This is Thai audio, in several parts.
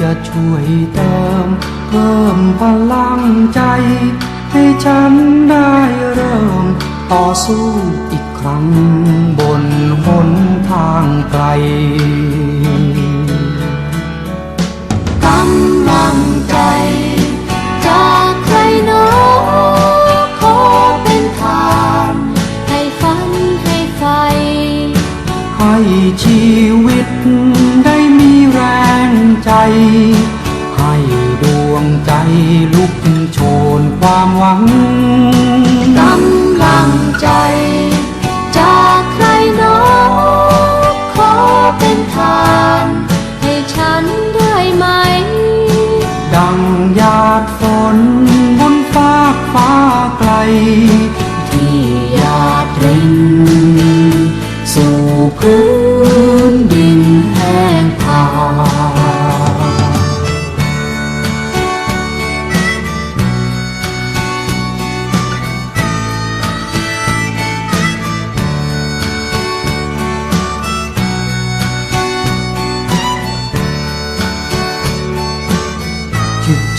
จะช่วยเติม เพิ่มพลังใจ ให้ฉันได้เริ่ม ต่อสู้อีกครั้งบนหนทางไกลกำลังใจ จากใครหนอขอเป็นทานให้ฝันให้ไฟ ให้ชีวิตได้มีแรง ใจให้ดวงใจลุกโชนความหวังกำลังใจ จากใครนอขอเป็นทาน ให้ฉันได้ไหม ดังหยาดฝนบนฟ้าฟ้าไกล ที่หยาดรินสู่พื้น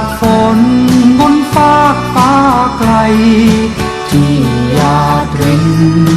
ากฝนบนฟากฟ้าไกล ที่อยาดริน